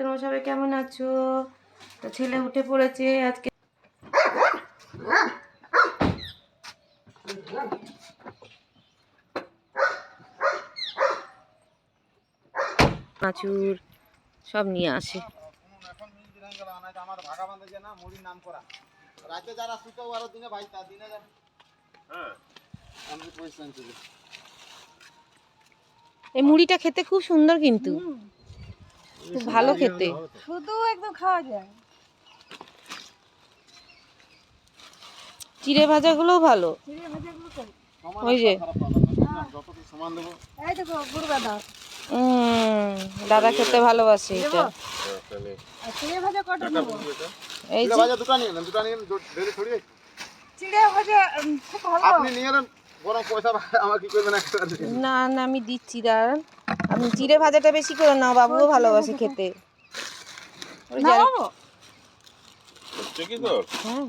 তোমরা সবাই কেমন আছো? তো ছেলে উঠে পড়েছে আজকে নাচুর সব নিয়ে আসে। এখন মিল দিনে গেল না আমার ভাগা বান্ধে যে না মুড়ির নাম করা রাতে যারা শুতো আরও দিনে ভাই তার দিনে হ্যাঁ। আমি পয়সা এই মুড়িটা খেতে খুব সুন্দর কিন্তু। খুব ভালো খেতে। শুধু একদম খাওয়া যায়। চিড়ে ভালো। ভাজাগুলো সমান ওই যে। দাদা খেতে ভালোবাসে এটা। চিড়ে ভাজা এই যে ভাজা দুটো নিয়ে নেন দুটো নিয়ে চিড়ে ভাজা খুব ভালো। আপনি নিয়ে এলেন না না আমি দিচ্ছি দাঁড়ান। আপনি চিড়ে ভাজাটা বেশি করে নাও বাবুও ভালোবাসে খেতে। হ্যাঁ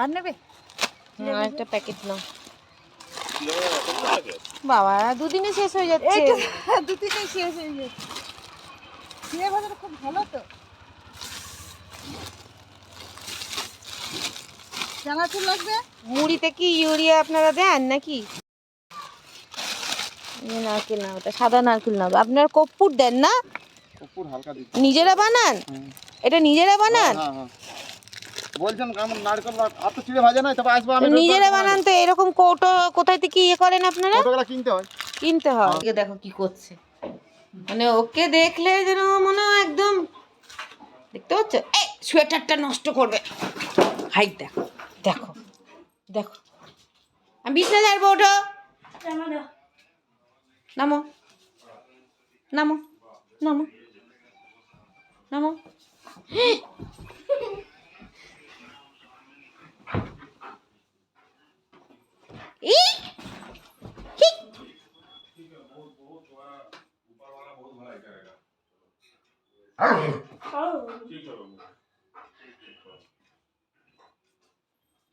আর নেবে? একটা প্যাকেট নাও। বাবা দুদিনে শেষ হয়ে যাচ্ছে। এই তো দু তিনটে শেষ হয়ে গেছে চিড়ে ভাজাটা খুব ভালো তো। চানাচুর লাগবে? মুড়িতে কি ইউরিয়া আপনারা দেন নাকি? নারকেল না ওটা সাদা নারকেল না। আপনারা কর্পূর দেন না? কুকুর হালকা দিচ্ছি নিজেরা বানান? এটা নিজেরা বানান? হ্যাঁ হ্যাঁ। বলছেন আমার নারকেল আর তো চিড়ে ভাজা নাই তবে আসব আমি নিজেরা বানান তো এরকম কৌটো কোথায় থেকে ইয়ে করেন আপনারা? কতগুলো কিনতে হয়। কিনতে হয়। এদিকে দেখো কি করছে। মানে ওকে দেখলে যেন মনে হয় একদম দেখতে পাচ্ছ? এই সোয়েটারটা নষ্ট করবে। হাইট দেখো। দেখো দেখো। আমি বিছনা ছাড়বো ওঠো। নামো। নামো। নামো। নামো। ই! হি!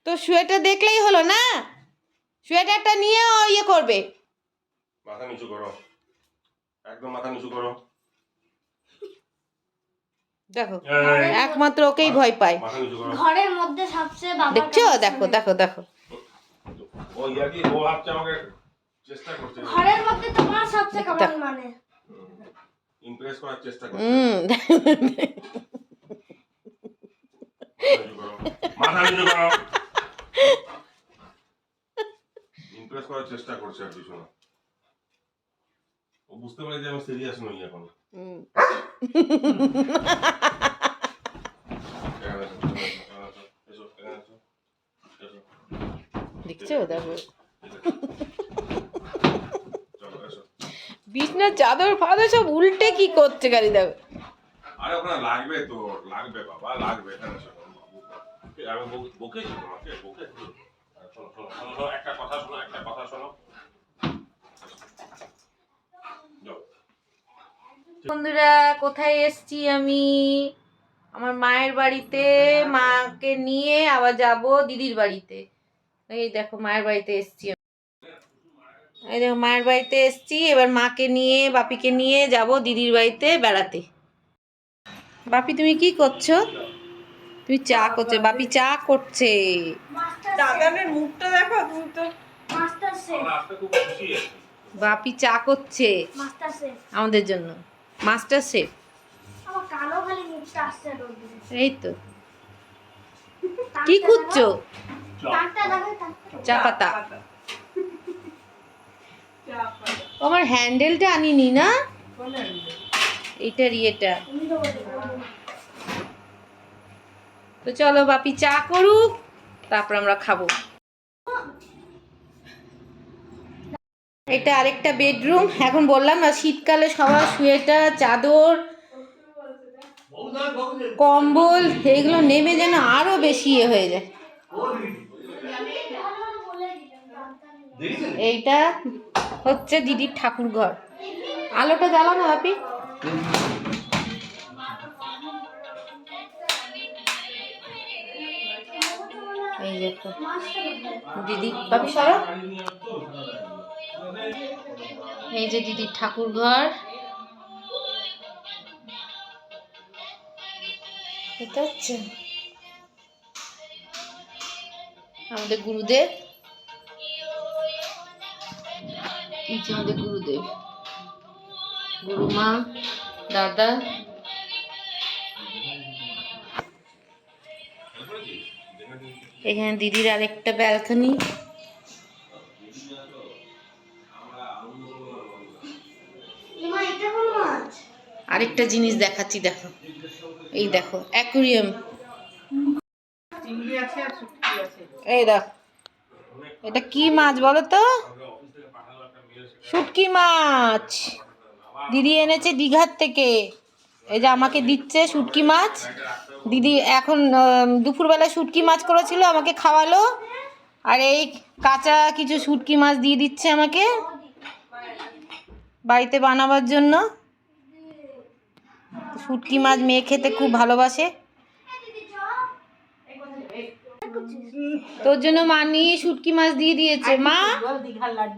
তো সোয়েটার দেখলেই হলো না? সোয়েটারটা নিয়ে ও ইয়ে করবে। মাথা নিচু করো। একদম মাথা নিচু করো। দেখো একমাত্র ওকেই ভয় পায়। ঘরের মধ্যে সবচেয়ে বাবা দেখছ? দেখো দেখো দেখো। ও কি? ও আমাকে চেষ্টা করছে। ঘরের মধ্যে তোমার সবচেয়ে কেমন মানে। ইমপ্রেস করার চেষ্টা করছে। হুম। মাথা নিচু করো। ইমপ্রেস করার চেষ্টা করছে আর কিছু না। ও বুঝতে পারে যে আমি সিরিয়াস নই এখন। দেখছ দেখো চলো, বিছনার চাদর ফাদর সব উল্টে কি করছে গাড়ি দেখো। আরে ওখানে লাগবে তো লাগবে বাবা লাগবে। আমি বক- বন্ধুরা, কোথায় এসছি আমি? আমার মায়ের বাড়িতে, মাকে নিয়ে আবার যাব দিদির বাড়িতে। এই দেখো, মায়ের বাড়িতে এসছি। এই দেখো, মায়ের বাড়িতে এসছি, এবার মাকে নিয়ে, বাপিকে নিয়ে যাব দিদির বাড়িতে বেড়াতে। বাপি, তুমি কি করছ? তুমি চা করছ বাপি চা করছে। দাদানের মুখটা দেখো তুমি তো মাস্টার শেফ আমরা আজকে খুব খুশি আছি। বাপি চা করছে। মাস্টার শেফ আমাদের জন্য। মাস্টার শেফ আমার কালো খালি মুখটা আসছে রোদ্রে এই তো। কি খুঁজছো চা পাতা। আমার হ্যান্ডেলটা আনিনি না? এইটার ইয়েটা তুমি তো চলো বাপি চা করুক, তারপর আমরা খাব। এটা আরেকটা বেডরুম। এখন বললাম না, শীতকালে সবার সোয়েটার, চাদর, কম্বল, এগুলো নেমে যেন আরও বেশি ইয়ে হয়ে যায়। এইটা হচ্ছে দিদির ঠাকুর ঘর আলোটা জ্বালাও না এই দেখো দিদি। বাপি সরো। এই যে দিদির ঠাকুর ঘর। আমাদের গুরুদেব। এই যে আমাদের গুরুদেব। গুরুমা দাদা। এখানে দিদির আরেকটা ব্যালকনি মা এটা কোন মাছ? আরেকটা জিনিস দেখাচ্ছি দেখো। এই দেখো অ্যাকুরিয়াম এই দেখো এটা কি মাছ বলো তো? শুটকি মাছ। দিদি এনেছে দীঘার থেকে। এই যে আমাকে দিচ্ছে শুটকি মাছ। দিদি এখন দুপুরবেলা শুটকি মাছ করেছিল, আমাকে খাওয়ালো। আর এই কাঁচা কিছু শুটকি মাছ দিয়ে দিচ্ছে আমাকে বাড়িতে বানাবার জন্য। শুটকি মাছ মেয়ে খেতে খুব ভালোবাসে। তোর জন্য মানি শুটকি মাছ দিয়ে দিয়েছে। মা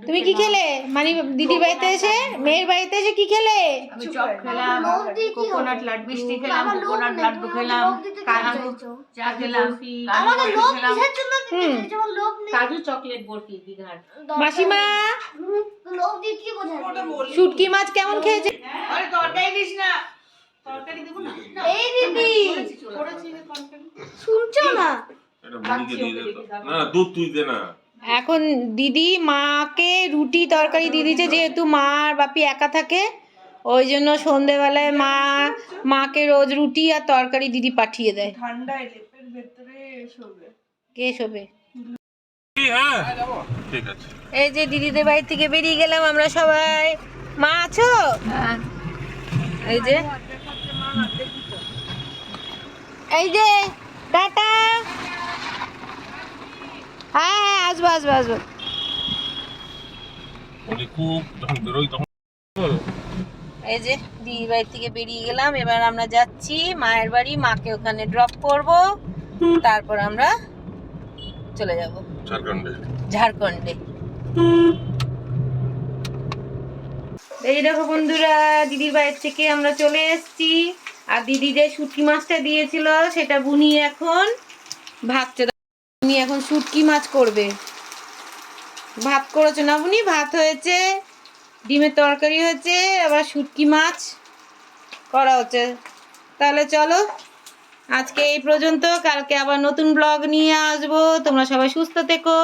তুমি কি খেলে? মানি দিদির বাড়িতে এসে মেয়ের বাড়িতে এসে কি খেলে? আমি চপ খেলাম কোকোনাট লাড্ডু মিষ্টি খেলাম কোকোনাট লাড্ডু খেলাম কাজু চা খেলাম কাজু আমাকে বরফি লোভ খেলাম। কিসের জন্য দিতে হুম। যেমন লোভ নেই। কাজু চকলেট বরফি দীঘার। মাসিমা শুটকি মাছ কেমন খেয়েছে? আরে তরকারি দিস না। তরকারি দেবো না? এই দিদি করেছি রে তরকারি শুনছো না? না না দুধ তুই দে না। এখন দিদি মাকে রুটি তরকারি দিয়ে দিয়েছে যেহেতু মা আর বাপি একা থাকে ওই জন্য সন্ধেবেলায় মা মাকে রোজ রুটি আর তরকারি দিদি পাঠিয়ে দেয়। ঠান্ডায় লেপের ভেতরে শোবে। কে শোবে? হ্যাঁ? ঠিক আছে। এই যে দিদিদের বাড়ি থেকে বেরিয়ে গেলাম আমরা সবাই। মা আছো? এই যে। এই যে টাটা। হ্যাঁ হ্যাঁ আসব আসব আসব। খুব যখন বেরোই তখন এই যে দিদির বাড়ি থেকে বেরিয়ে গেলাম এবার আমরা যাচ্ছি মায়ের বাড়ি মাকে ওখানে ড্রপ করব তারপর আমরা চলে যাব। ঝাড়খণ্ডে। ঝাড়খণ্ডে। এই দেখো বন্ধুরা দিদির বাড়ির থেকে আমরা চলে এসেছি। আর দিদি যে শুটকি মাছটা দিয়েছিল সেটা বুনিয়ে এখন ভাজছে বুনি এখন শুটকি মাছ করবে। ভাত করেছ না উনি ভাত হয়েছে, ডিমের তরকারি হয়েছে, আবার শুটকি মাছ করা হচ্ছে। তাহলে চলো, আজকে এই পর্যন্ত, কালকে আবার নতুন ব্লগ নিয়ে আসব। তোমরা সবাই সুস্থ থেকো।